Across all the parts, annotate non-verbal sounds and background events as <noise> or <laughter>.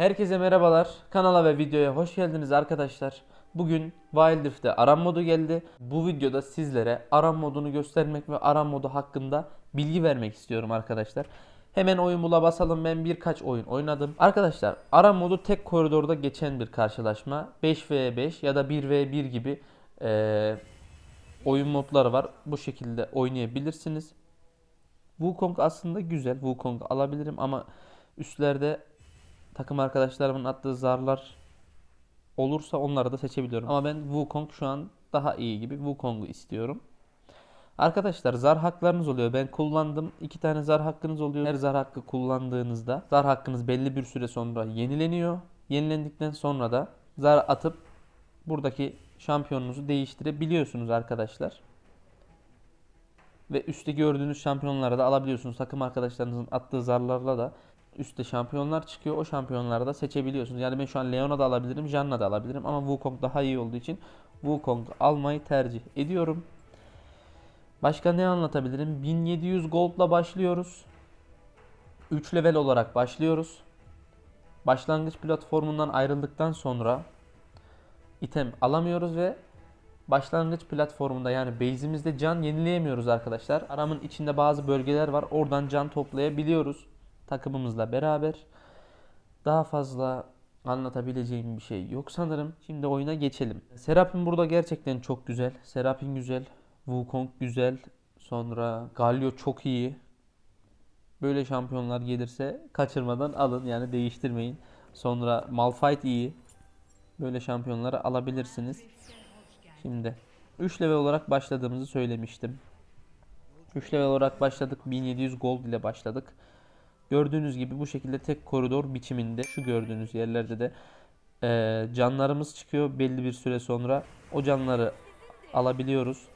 Herkese merhabalar. Kanala ve videoya hoş geldiniz arkadaşlar. Bugün Wild Rift'te aram modu geldi. Bu videoda sizlere aram modunu göstermek ve aram modu hakkında bilgi vermek istiyorum arkadaşlar. Hemen oyun bula basalım. Ben birkaç oyun oynadım. Arkadaşlar aram modu tek koridorda geçen bir karşılaşma. 5v5 ya da 1v1 gibi eee, oyun modları var. Bu şekilde oynayabilirsiniz. Wukong aslında güzel. Wukong alabilirim ama üstlerde takım arkadaşlarımın attığı zarlar olursa onları da seçebiliyorum. Ama ben Wukong şu an daha iyi gibi. Wukong'u istiyorum. Arkadaşlar zar haklarınız oluyor. Ben kullandım. iki tane zar hakkınız oluyor. Her zar hakkı kullandığınızda zar hakkınız belli bir süre sonra yenileniyor. Yenilendikten sonra da zar atıp buradaki şampiyonunuzu değiştirebiliyorsunuz arkadaşlar. Ve üstte gördüğünüz şampiyonları da alabiliyorsunuz. Takım arkadaşlarınızın attığı zarlarla da üstte şampiyonlar çıkıyor. O şampiyonları da seçebiliyorsunuz. Yani ben şu an Leona da alabilirim, Janna da alabilirim. Ama Wukong daha iyi olduğu için Wukong almayı tercih ediyorum. Başka ne anlatabilirim? 1700 gold'la başlıyoruz. 3 level olarak başlıyoruz. Başlangıç platformundan ayrıldıktan sonra item alamıyoruz ve başlangıç platformunda yani base'imizde can yenileyemiyoruz arkadaşlar. Aramın içinde bazı bölgeler var. Oradan can toplayabiliyoruz takımımızla beraber. Daha fazla anlatabileceğim bir şey yok sanırım. Şimdi oyuna geçelim. Serap'in burada gerçekten çok güzel. Serap'in güzel. Wukong güzel. Sonra Galio çok iyi. Böyle şampiyonlar gelirse kaçırmadan alın yani değiştirmeyin. Sonra Malphite iyi. Böyle şampiyonları alabilirsiniz. Şimdi 3 level olarak başladığımızı söylemiştim. 3 level olarak başladık. 1700 gold ile başladık. Gördüğünüz gibi bu şekilde tek koridor biçiminde şu gördüğünüz yerlerde de eee, canlarımız çıkıyor belli bir süre sonra. O canları alabiliyoruz.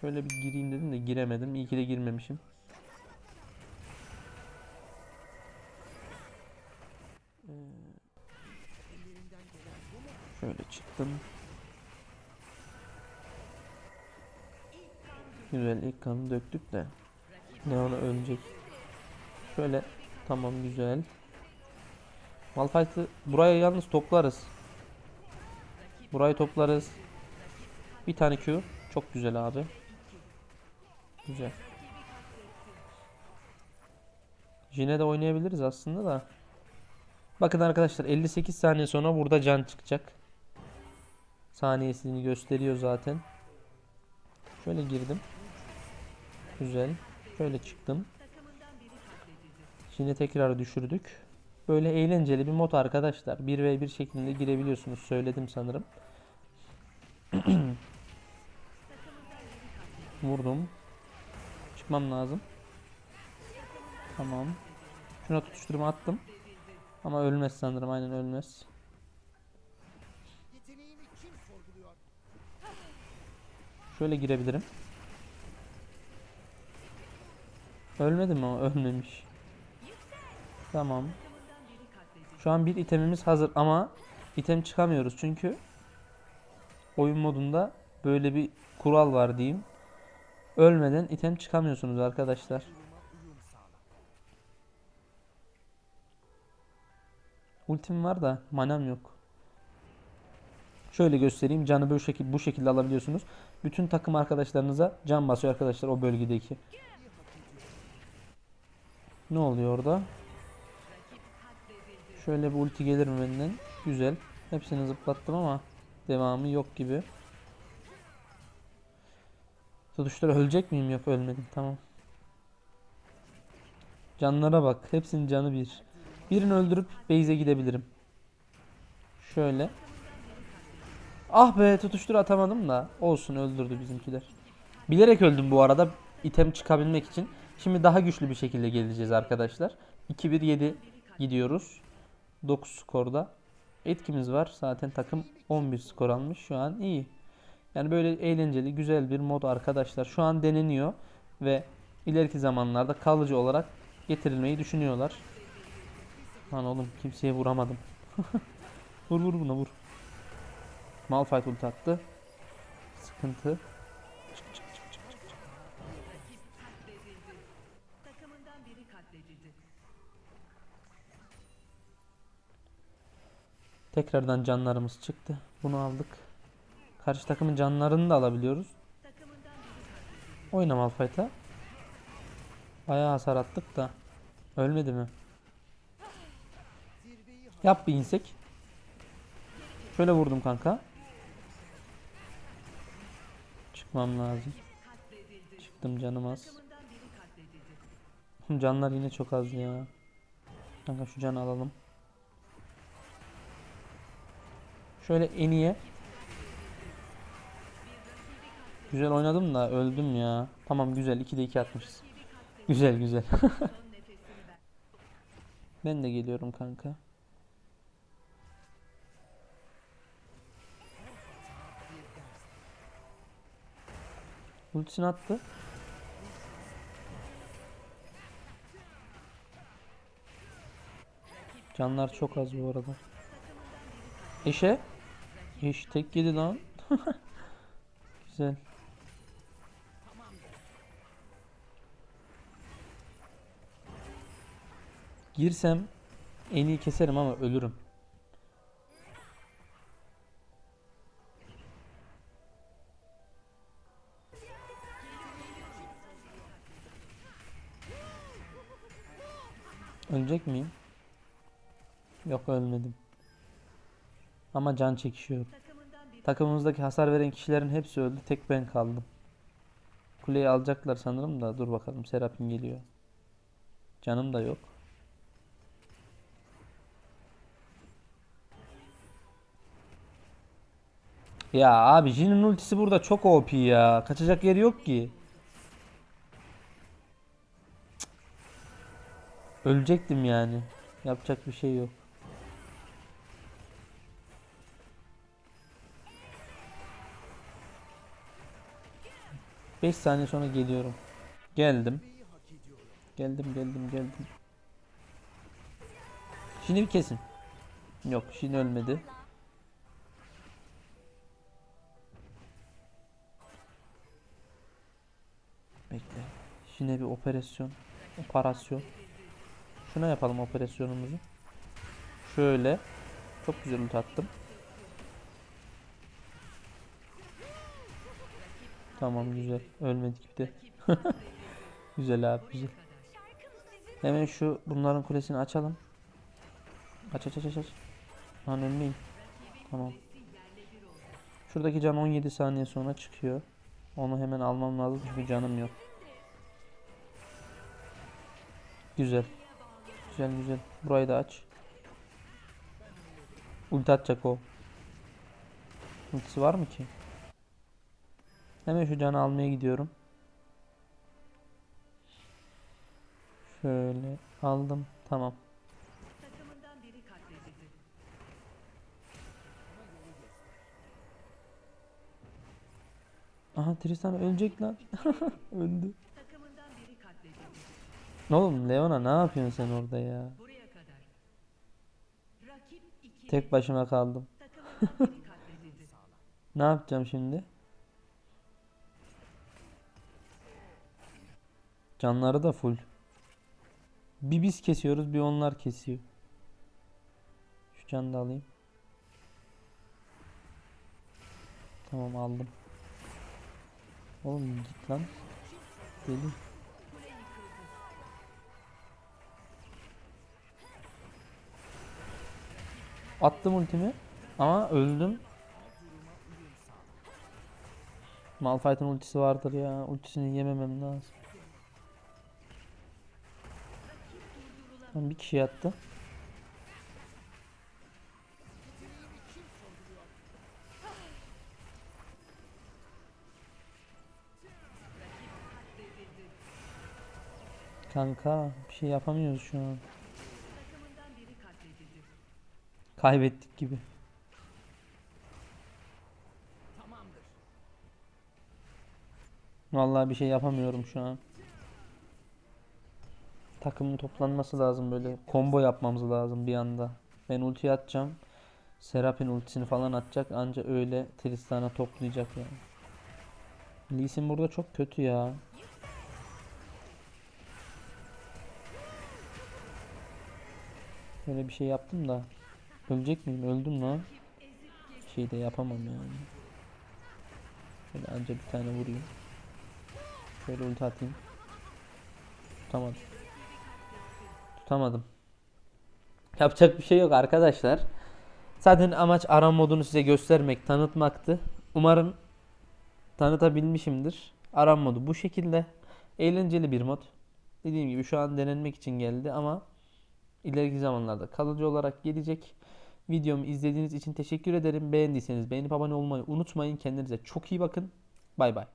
Şöyle bir gireyim dedim de giremedim. İyi ki de girmemişim. Şöyle çıktım. Güzel ilk kanı döktük de. Leona ölecek. Şöyle tamam güzel. Malphite'ı buraya yalnız toplarız. Burayı toplarız. Bir tane Q. Çok güzel abi. Güzel. Yine de oynayabiliriz aslında da. Bakın arkadaşlar 58 saniye sonra burada can çıkacak. Saniyesini gösteriyor zaten. Şöyle girdim. Güzel. Şöyle çıktım. Şimdi tekrar düşürdük. Böyle eğlenceli bir mod arkadaşlar. 1v1 şeklinde girebiliyorsunuz. Söyledim sanırım. <clears throat> Vurdum. Çıkmam lazım. Tamam. Şuna tutuşturma attım. Ama ölmez sanırım. Aynen ölmez. Şöyle girebilirim. Ölmedim ama ölmemiş. Tamam. Şu an bir itemimiz hazır ama item çıkamıyoruz çünkü oyun modunda böyle bir kural var diyeyim. Ölmeden item çıkamıyorsunuz arkadaşlar. Ultim var da manam yok. Şöyle göstereyim. Canı bu şekilde bu şekilde alabiliyorsunuz. Bütün takım arkadaşlarınıza can basıyor arkadaşlar o bölgedeki. Ne oluyor orada? Şöyle bir ulti gelir mi benden? Güzel. Hepsini zıplattım ama devamı yok gibi. Tutuştur ölecek miyim? Yok ölmedim. Tamam. Canlara bak. Hepsinin canı bir. Birini öldürüp base'e gidebilirim. Şöyle. Ah be tutuştur atamadım da. Olsun öldürdü bizimkiler. Bilerek öldüm bu arada. item çıkabilmek için. Şimdi daha güçlü bir şekilde geleceğiz arkadaşlar. 2-1-7 gidiyoruz. 9 skorda. Etkimiz var. Zaten takım 11 skor almış. Şu an iyi. Yani böyle eğlenceli, güzel bir mod arkadaşlar. Şu an deneniyor ve ileriki zamanlarda kalıcı olarak getirilmeyi düşünüyorlar. Lan oğlum kimseye vuramadım. <laughs> vur vur buna vur. Malphite ulti attı. Sıkıntı. Tekrardan canlarımız çıktı. Bunu aldık. Karşı takımın canlarını da alabiliyoruz. Oyna Malphite'a. Bayağı hasar attık da. Ölmedi mi? Yap bir insek. Şöyle vurdum kanka. Çıkmam lazım. Çıktım canım az. <laughs> Canlar yine çok az ya. Kanka şu canı alalım. Şöyle en iyi. Güzel oynadım da öldüm ya. Tamam güzel 2'de 2 atmışız. Güzel güzel. <laughs> ben de geliyorum kanka. Ultisini attı. Canlar çok az bu arada. Eşe. Eş tek yedi lan. <laughs> Güzel. Girsem en iyi keserim ama ölürüm. Ölecek miyim? Yok ölmedim. Ama can çekişiyorum. Takımımızdaki hasar veren kişilerin hepsi öldü. Tek ben kaldım. Kuleyi alacaklar sanırım da dur bakalım Serapin geliyor. Canım da yok. Ya abi Jin'in ultisi burada çok OP ya. Kaçacak yeri yok ki. Ölecektim yani. Yapacak bir şey yok. Beş saniye sonra geliyorum. Geldim. Geldim geldim geldim. Şimdi bir kesin. Yok şimdi ölmedi. Bekle. Şimdi bir operasyon. Operasyon. Şuna yapalım operasyonumuzu. Şöyle. Çok güzel ulti attım. Tamam güzel. Ölmedik gitti. <laughs> güzel abi güzel. Hemen şu bunların kulesini açalım. Aç aç aç aç. aç. Lan ölmeyin. Tamam. Şuradaki can 17 saniye sonra çıkıyor. Onu hemen almam lazım çünkü canım yok. Güzel. Güzel güzel. Burayı da aç. Ulti atacak o. Ultisi var mı ki? Hemen şu canı almaya gidiyorum. Şöyle aldım. Tamam. Aha Tristan ölecek lan. <laughs> Öldü. Oğlum Leona ne yapıyorsun sen orada ya? Tek başıma kaldım. <laughs> ne yapacağım şimdi? Canları da full. Bir biz kesiyoruz bir onlar kesiyor. Şu canı da alayım. Tamam aldım. Oğlum git lan. Deli. Attım ultimi ama öldüm. Malphite'ın ultisi vardır ya. Ultisini yememem lazım. Tamam, bir kişi yattı. Kanka bir şey yapamıyoruz şu an. Kaybettik gibi. Vallahi bir şey yapamıyorum şu an. Takımın toplanması lazım böyle. Combo yapmamız lazım bir anda. Ben ulti atacağım. Serap'in ultisini falan atacak. Anca öyle Tristan'a toplayacak yani. Lee Sin burada çok kötü ya. Böyle bir şey yaptım da. Ölecek miyim? Öldüm lan. Şey de yapamam yani. Şöyle anca bir tane vurayım. Şöyle ulti atayım. Tutamadım. Tutamadım. Yapacak bir şey yok arkadaşlar. Zaten amaç aram modunu size göstermek, tanıtmaktı. Umarım tanıtabilmişimdir. Aram modu bu şekilde. Eğlenceli bir mod. Dediğim gibi şu an denenmek için geldi ama ileriki zamanlarda kalıcı olarak gelecek. Videomu izlediğiniz için teşekkür ederim. Beğendiyseniz beğenip abone olmayı unutmayın. Kendinize çok iyi bakın. Bay bay.